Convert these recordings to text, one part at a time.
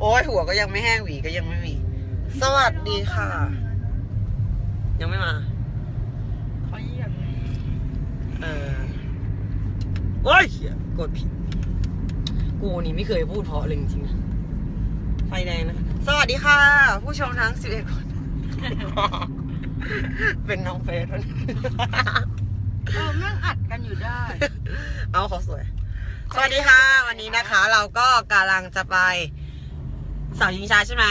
โอ้ยหัวก็ยังไม่แห้งหวีก็ยังไม่มี สวัสดีค่ะ ยังไม่มาเขาเหยียบไงเออโอ้ยเหี้ยกดผิด กูนี่ไม่เคยพูดเพราะเลยจริงๆนะไฟแดงนะคะสวัสดีค่ะ ผู้ชมทั้ง11คน เป็นน้องเฟสวันนี้เออแม่งอัดกันอยู่ได้ เอาเขาสวย สวัสดีค่ะ วันนี้นะคะ เราก็กำลังจะไป เสายิงช้าใช่ไหม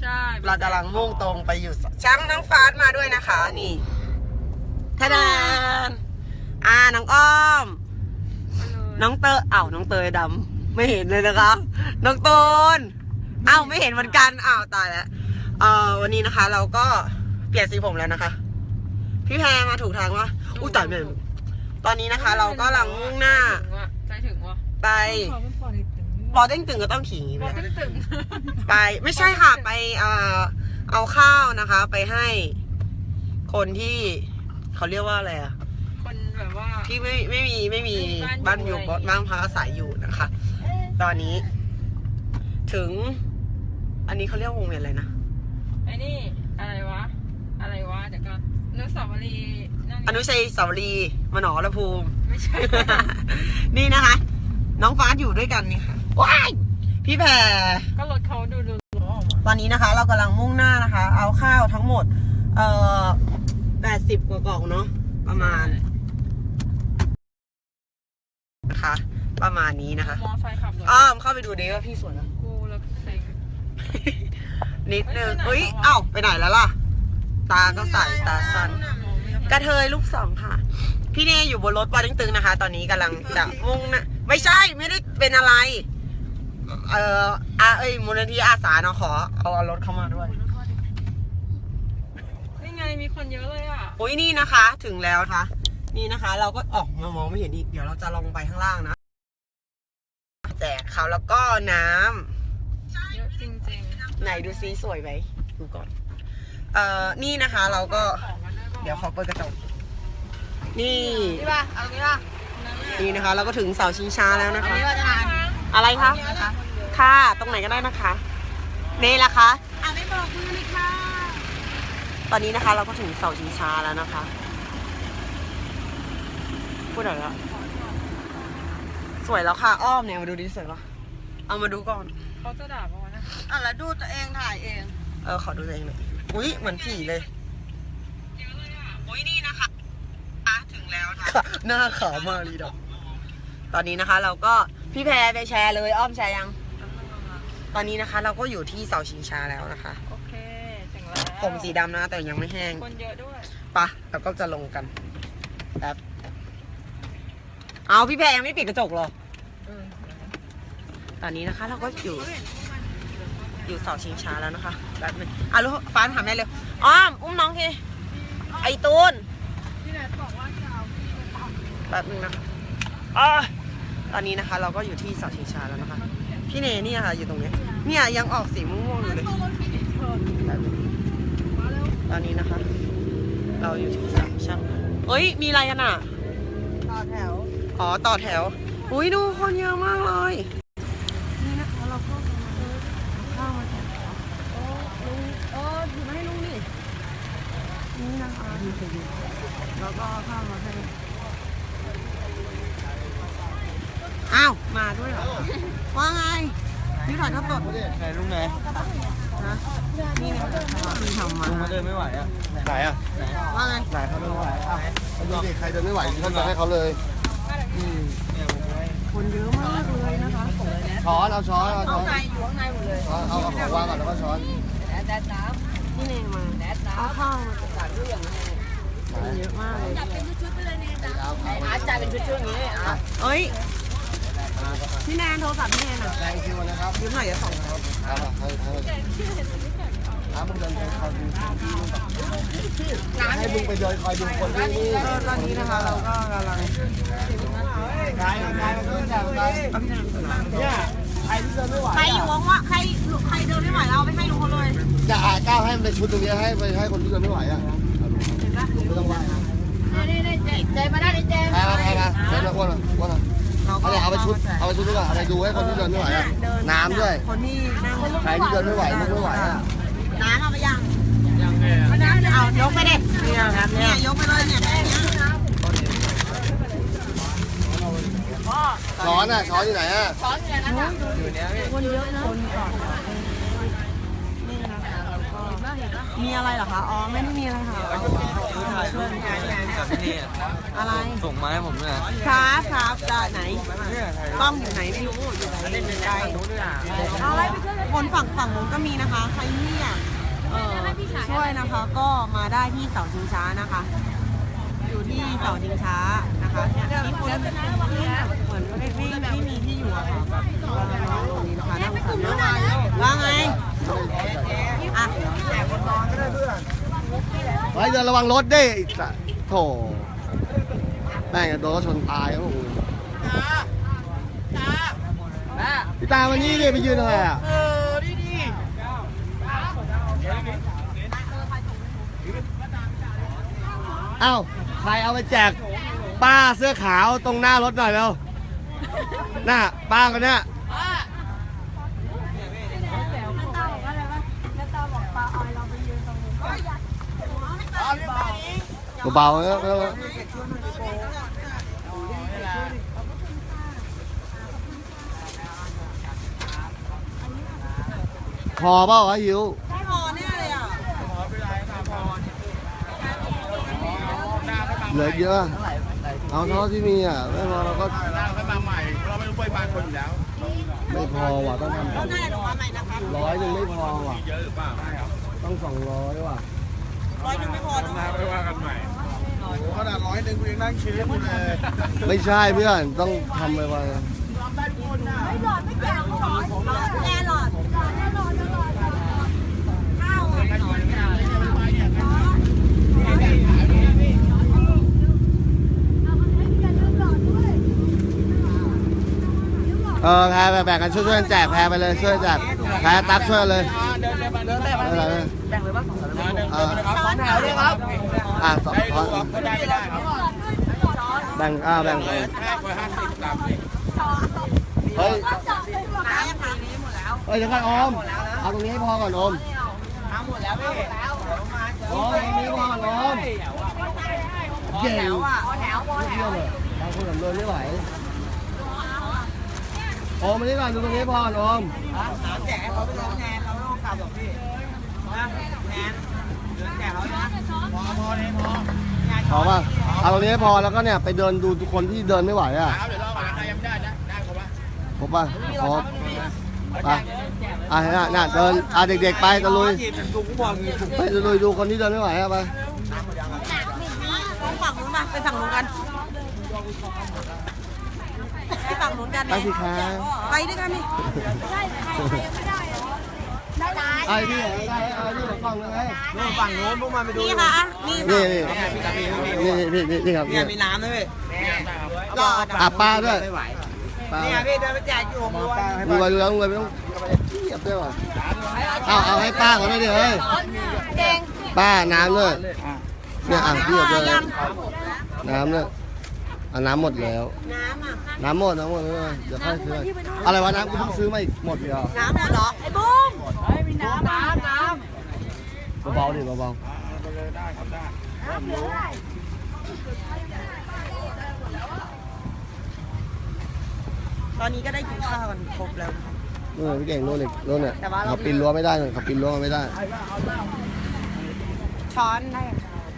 ใช่เรากำลังมุ่งตรงไปอยู่เสาช้างน้องฟาสมาด้วยนะคะ นี่ทะดานอ่าน้องอ้อม น้องเตยอ้าวน้องเตยดำไม่เห็นเลยนะคะ น้องตูนอ้าวไม่เห็นเหมือนกันอ้าวตายแล้วเอ่อวันนี้นะคะ เราก็เปลี่ยนสีผมแล้วนะคะ พี่แพรมาถูกทางวะอุ้ยตายแม่ตอนนี้นะคะ เราก็กำลังมุ่งหน้า ใจถึงวะไปเขาเป็นปอดตึงปอเต้งตึงก็ต้องขี่อย่างงี้ปไปอดตึงไปไม่ใช่ค่ะไปเอ่อเอาข้าวนะคะ ไปให้คนที่เขาเรียกว่าอะไรอะคนแบบว่า ที่ไม่ไม่มีไม่มีบ้าบ้านนออยู่ ยู่อะไรอย่างงี้บ้านพักอาศัยอยู่นะคะ ตอนนี้ ถึง อันนี้เขาเรียกวงเวียนอะไรนะไอ้นี่อะไรวะ อะไรวะเดี๋ยวก่อนอนุสาวรีย์นั่นอนุชัยสาวรีย์มหนอระภูมิ ไม่ใช่ นี่นะคะ น้องฟ้าอยู่ด้วยกันนี่ค่ะ ว้ายพี่แพรก็รถเขาดูดูดูออกมาตอนนี้นะคะ เรากำลังมุ่งหน้านะคะ เอาข้าวทั้งหมด เอ่อแปดสิบกว่ากล่องเนาะประมาณนะคะประมาณนี้นะคะมอไซค์ขับรถอ้อมเข้าไปดูดิว่าพี่สวยนะกูแล้วเซ็งนิดนึงเฮ้เอ้ยยไปไหนแล้ววะเอ้าไปไหนแล้วล่ะ ตาก็ใส่ตาสั้นกระเทยลูกสองค่ะ พี่เนยอยู่บนรถปอตึงตึงนะคะ ตอนนี้กำลังจะมุ่งหนะไม่ใช่ไม่ได้เป็นอะไร เอ่ออาเอ้ยมูลนิธิอาสาเนาะขอเอารถเข้ามาด้วย นี่ไงมีคนเยอะเลยอะอุ้ยนี่นะคะ ถึงแล้วนะคะนี่นะคะ เราก็ออกมามองไม่เห็นอีก เดี๋ยวเราจะลงไปข้างล่างนะ แจกเขาวแล้วก็น้ำเยอะจริงๆไหนดูซิสวยไหมดูก่อน เอ่อ นี่นะคะเราก็ของกันด้วยเดี๋ยวเขาเปิดกระจก นี่ นี่ป่ะเอาตรงนี้ป่ะนี่นะคะ เราก็ถึงเสาชิงช้าแล้วนะคะ นี่ว่าจะนาน อะไรคะ ค่ะ ตรงไหนก็ได้นะคะ นี่ละคะอะไม่บอกมือเลยค่ะ ตอนนี้นะคะเราก็ถึงเสาชิงช้าแล้วนะคะ พูดหน่อยละสวยแล้วค่ะ อ้อมเนี่ยมาดูดิสวยปะเอามาดูก่อน เขาจะด่าป่าวะนะอะแล้วดูตัวเองถ่ายเอง เออขอดูตัวเองหน่อย อุ้ยเหมือนผีเลยอุ้ยนี่นะคะถึงแล้วนะหน้าขาวมากเลยดอกตอนนี้นะคะ เราก็ พี่แพรไปแชร์เลยอ้อมแชร์ยัง ตอนนี้นะคะ เราก็อยู่ที่เสาชิงช้าแล้วนะคะ โอเคถึงแล้วผมสีดำนะ แต่ยังไม่แห้งคนเยอะด้วยปะแล้วก็จะลงกันแป๊บเอาพี่แพรยังไม่ปิดกระจกเหรอเออตอนนี้นะคะ เราก็อยู่ อยู่เสาชิงช้าแล้วนะคะแป๊บนึงอะลูกฟ้านถามแม่เร็วอ้อมอุ้มน้องทีไอตูนพี่แนทบอกว่าจะเอาพี่ไปต่อแป๊บนึงนะคะอ่า ตอนนี้นะคะ เราก็อยู่ที่เสาชิงช้าแล้วนะคะ พี่เนเนี่ยค่ะ อยู่ตรงนี้ เนี่ยยังออกสีม่วงๆอยู่เลยแป๊บนึงตอนนี้นะคะ เราอยู่ที่สามช่างเอ้ย มีอะไรกันอะ ต่อแถว อ๋อ ต่อแถว อุ้ยดูคนเยอะมากเลย นี่นะคะเราก็กำลังเอาข้าวมาแจกโอ้ลุงเออถือมาให้ลุงนี่นี่นะคะแล้วก็เอาข้าวมาให้ อ้าว มาด้วยเหรอ ว่าไงนี่ถ่ายทอดสดไหนลุงไหนนะนี่นะคะมีทำมาลุงมาเดินไม่ไหวอะ ไหนอะ ว่าไง ไหนเขาเดินไม่ไหวอะเอาดูดิใครเดินไม่ไหวเขาจะให้เขาเลยอืมเนี่ยผมให้คนเยอะมากเลยนะคะช้อนเอาช้อนเอาช้อนในอยู่ข้างในหมดเลยเอาเอาเอาของวางก่อนแล้วก็ช้อนแดดแดดน้นี่เนมาำแดดน้เอาข้าวมาำจัดด้วยอย่างนี้คนเยอะมากเลยเอาเอาอาจ่ายเป็นชุดๆอย่างนี้อะเอ้ย พี่แนนโทรศัพท์พี่แนนอะแรงคิวนะครับยืมหน่อยจะส่งครับเอามาให้ให้ถามมึงเดินไปคอยดูให้มึงไปเดินคอยดูคนที่นี่ก็ตอนนี้นะคะเราก็กำลังใครใครมันก็จะไปเนี่ยใครที่เดินไม่ไหวใครอยู่ว่างๆใครใครเดินไม่ไหวเราไปให้ลุงเขาเลยจะอ่าก้าวให้มันในชุดตรงนี้ให้ไปให้คนที่เดินไม่ไหวอะไม่ต้องไหวนะนี่นี่นี่เจเจมาได้ดิเจใครมาใครมาใครมาอ้วนมาอ้วนมา เราก็เอาเลยเอาไปชุดเอาไปชุดด้วยก่อนเอาไปดูให้คนที่เดินไม่ไหวอะเดิน้ำด้วยคนที่นั่งใครที่เดินไม่ไหวลุกไม่ไหวอะน้ำเอาไปยังยังไงเอายกไปดิเนี่ยครับเนี่ยยกไปเลยเนี่ยแค่เนี้ยช้อนอะช้อนอยู่ไหนอะ มีอะไรเหรอคะ อ๋อ ไม่ได้มีอะไรค่ะอะไร ส่งมาให้ผมด้วยครับครับจะไหนกล้องอยู่ไหนไม่รู้ อยู่ไหนอยู่ไกลเอาอะไรไปช่วยคนฝั่งฝั่งนู้นก็มีนะคะ ใครที่อยากเออช่วยนะคะ ก็มาได้ที่เสาชิงช้านะคะ อยู่ที่เสาชิงช้านะคะที่คุณเหมือนไม่ไม่ไม่มีที่อยู่อะค่ะแบบน้องตรงนี้นะคะว่าไง อะเฮ้ยเดินระวังรถดิไอ้สัสโถแม่งโดนรถชนตายครับผมพี่ตาวันนี้เนี่ยไปยืนอะไรอะ เอ้า ใครเอาไปแจกป้าเสื้อขาวตรงหน้ารถหน่อยเร็วน่ะป้าคนเนี้ย เบาๆนะพอเปล่าวะยิวไม่พอแน่เลยอะเหลือเยอะ เอาเท่าที่มีอะ ไม่พอเราก็ให้มาใหม่ เราไม่รู้ปริมาณคนอยู่แล้ว ไม่พอว่ะต้องทำก็ได้หรอว่าใหม่นะคะร้อยหนึ่งไม่พอว่ะ เยอะหรือเปล่าต้องสองร้อยว่ะร้อยหนึ่งไม่พอเนอะไม่ว่ากันใหม่ ขนาดร้อยหนึ่งกูยังนั่งเชื้นอยู่เลยไม่ใช่เพื่อนต้องทำไปไวแน่หลอดข้าวอะเออแพ้แบ่งกันช่วยๆกันแจกแพ้ไปเลยช่วยแจกแพ้ตักช่วยเลยไม่เป็นไรไม่เป็นไรเออสองแถวเลยครับอะสองช้อนก็ได้ได้ครับแบ่งอ่าแบ่งไปแค่คนห้าสิบสามสิบเฮ้ยน้ำยังค่ะเฮ้ยเดี๋ยวก่อนออมเอาตรงนี้ให้พอก่อนออมน้ำหมดแล้วพี่ออมตรงนี้พอก่อนออมเก่งแถวอะแถวพอแถเที่ยววเลยบางคนผมเดินไม่ไหวออมมานี่ก่อนดูตรงนี้พอก่อนออมน้ำแจกให้เขาไปลงแนนเราไม่ต้องกลับหรอกพี่ นะแนนเดินแจกเขานะพอพอเลยพอพอป่ะเอาตรงนี้ให้พอแล้วก็เนี่ยไปเดินดูทุกคนที่เดินไม่ไหวอะครับเดี๋ยวเราหาใครยังไม่ได้นะได้ครับว่าครบป่ะครบไปอะน่ะน่ะเดินอะเด็กๆไปตะลุยถุงบอลมีถุงไปตะลุยดูคนที่เดินไม่ไหวอะไปไปฝั่งนู้นมาไปฝั่งนู้นกันไปฝั่งนู้นกันไปสิคะไปด้วยกันนี่ ไอ้พี่ไอ้ไอ้พี่กล้องยังไงฝั่งโน้นพวกมันไปดูนี่ค่ะนี่นี่นี่นี่นี่นี่นี่ครับเนี่ยมีน้ำด้วยพี่หลอดอะป้าด้วยป้าเนี่ยพี่เดินไปแจกอยู่ผมรู้ดูไปดูแล้วดูไม่ต้องเทียบด้วยว่ะเอาเอาให้ป้าก่อนเลยดิเฮ้ยป้าน้ำด้วยเนี่ยอะพี่เอาเลยน้ำเนี่ย อะน้ำหมดแล้ว น้ำอะ น้ำหมดน้ำหมดเลยเดี๋ยวค่อยซื้ออะไรวะน้ำกูเพิ่งซื้อมาอีกหมดเลยเหรอน้ำหมดเหรอ ไอ้บุ้มน้ำน้ำน้เบาๆดิเบาตอนนี้ก็ได้กินข้าวกันครบแล้วนะคะๆนู่นพี่เก่งนู่นอีกนู่นเนี่ยแต่ว่าเรา เขาปีนรั้วไม่ได้เลยเขาปีนรั้วไม่ได้ช้อนได้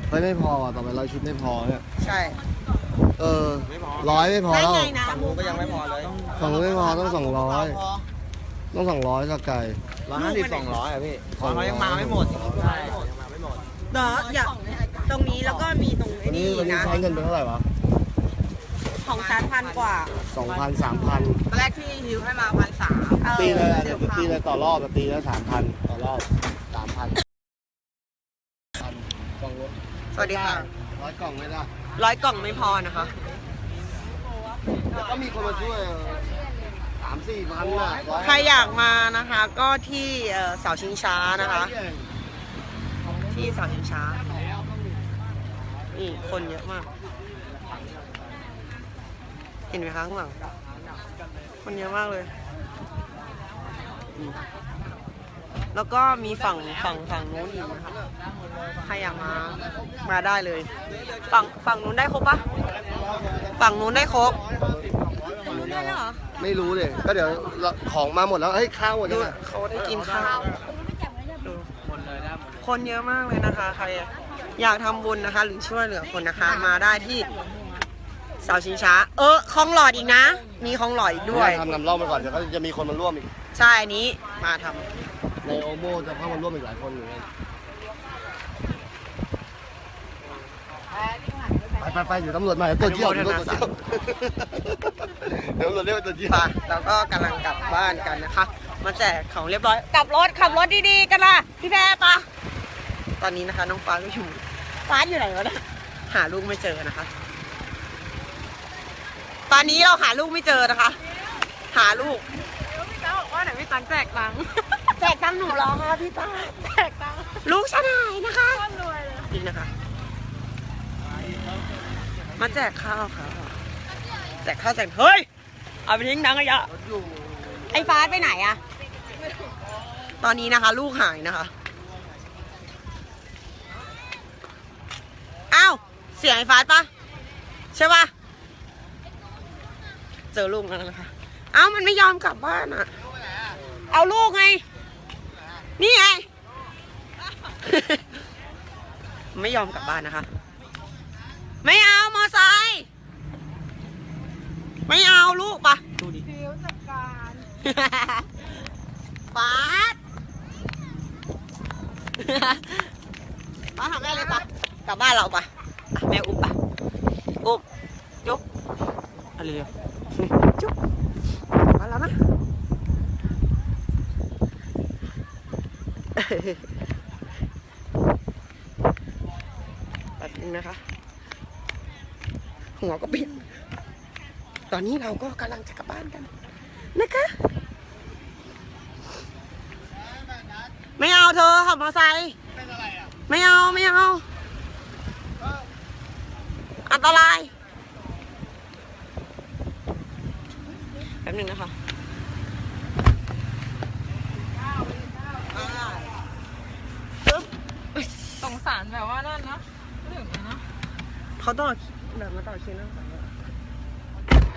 เฮ้ยไม่พอว่ะต่อไปร้อยชุดไม่พอเนี่ยใช่ เออร้อยไม่พอได้แล้วไงนะำกูก็ยังไม่พอเลยสองร้อยไม่พอต้องสองร้อยพอต้องสองร้อยสักไก่ร้อยห้าสิบสองร้อยอะพี่สองร้อยเขายังมาไม่หมดใช่ยังมาไม่หมดเนาะอย่าตรงนี้แล้วก็มีตรงไอ้วันนี้นี่วันนี้นะ ใช้เงินไปเท่าไหร่วะของชั้นพันกว่าสองพันสามพันตอนแรกที่ฮิวให้มาพันสามเออตีเลยอะเดี๋ยวตีเลยต่อรอบอะตีแล้วสามพันต่อรอบสามพันพันกล่องรถสวัสดีค่ะร้อยกล่องไม่ได้ ร้อยกล่องไม่พอนะคะแต่ก็มีคนมาช่วยสามสี่พันน่ะใครอยากมานะคะ ก็ที่เอ่อเสาชิงช้านะคะ ที่เสาชิงช้านี่คนเยอะมาก เห็นไหมคะข้างหลัง คนเยอะมากเลยอืมแล้วก็มีฝั่งฝั่งฝั่งนู้นอีกนะคะ ใครอยากมา มาได้เลย ฝั่งฝั่งนู้นได้ครบปะฝั่งนู้นได้ครบฝั่งนู้นได้แล้วเหรอไม่รู้เลยก็เดี๋ยวเราของมาหมดแล้วเฮ้ยข้าวหมดดูแล้วเขาได้กินข้าวดูคนเยอะมากเลยนะคะ ใครอยากทำบุญนะคะ หรือช่วยเหลือคนนะคะ มาได้ที่เสาชิงช้า เออคลองหลอดอีกนะ มีคลองหลอดอีกด้วย ทำนำร่องไปก่อนเดี๋ยวก็จะมีคนมาร่วมอีก ใช่อันนี้มาทำในโอโมจะเข้ามาร่วมอีกหลายคนอยู่เลย ไปไปไปเดี๋ยวตำรวจมาเดี๋ยวตัวจเยี่ยวเดี๋ยวตัวจเยี่ยวเดี๋ยวตำรวจเรียกว่าตัวจเยี่ยวไปแล้วก็กำลังกลับบ้านกันนะคะ มาแจกของเรียบร้อย กลับรถขับรถดีๆกันนะพี่แพรปะตอนนี้นะคะ น้องฟ้าก็อยู่ฟ้าอยู่ไหนวะเนี่ยหาลูกไม่เจอนะคะ ตอนนี้เราหาลูกไม่เจอนะคะ หาลูก พี่ตาบอกว่าไหนพี่ตังแจกตังค์แจกตังค์หนูเหรอคะพี่ตาแจกตังค์ลูกฉันหายนะคะก้อนรวยเลย นี่นะคะ มาแจกข้าวค่ะแจกข้าวแจกเฮ้ย เอาไปทิ้งดังขยะไอ้ฟ้าไปไหนอะตอนนี้นะคะ ลูกหายนะคะอ้าวเสียงไอ้ฟ้าปะใช่ปะเจอลูกแล้วนะคะเอ้ามันไม่ยอมกลับบ้านอะเอาลูกไง นี่ไง ไม่ยอมกลับบ้านนะคะ ไม่เอามอไซค์ไม่เอาลูกปะดูดิฟิวจัดการฟาดมาทำได้เลยปะกลับบ้านเราปะอะแม่อุ้มปะอุ้มจุ๊บเอะไรเร็วๆจุ๊บกลับบ้านแล้วนะแป๊บนึงนะคะ หัวก็ปิดตอนนี้เราก็กำลังจะกลับบ้านกัน นะคะ ไม่เอาเธอขับมอเตอร์ไซค์ไม่เอาไม่เอาอันตรายแป๊บนึงนะคะอ่าปึ๊บสงสารแบบว่านั่นนะถึงนะเขาต่อ แบบมาต่อคิวนั่งก่อนนะ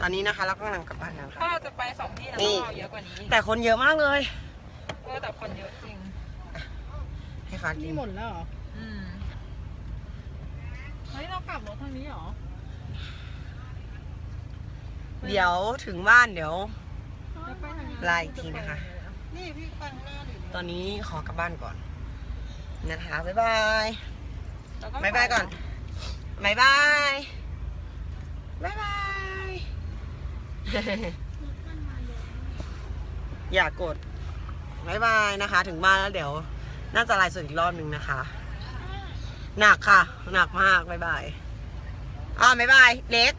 ตอนนี้นะคะเราก็กำลังกลับบ้านแล้วถ้าค่ะเราจะไปสองที่นะนี่ต้องเอาเยอะกว่านี้แต่คนเยอะมากเลยเออแต่คนเยอะจริง ให้ฟ้ากินหมดแล้วเหรอ อืมเฮ้ย เรากลับรถทางนี้เหรอ เดี๋ยวถึงบ้านเดี๋ยว แล้วไปทางนี้ไลน์อีกทีนะคะ นี่พี่ฟังหน้าดิตอนนี้ขอกลับบ้านก่อนนะคะบ๊ายบาย แล้ว บ๊ายบายก่อนบ๊ายบาย บ๊ายบาย อย่ากดบ๊ายบายนะคะ ถึงบ้านแล้วเดี๋ยว น่าจะไลฟ์สดอีกรอบหนึ่งนะคะ หนักค่ะ หนักมากบ๊ายบายอ่าบ๊ายบายเล็ก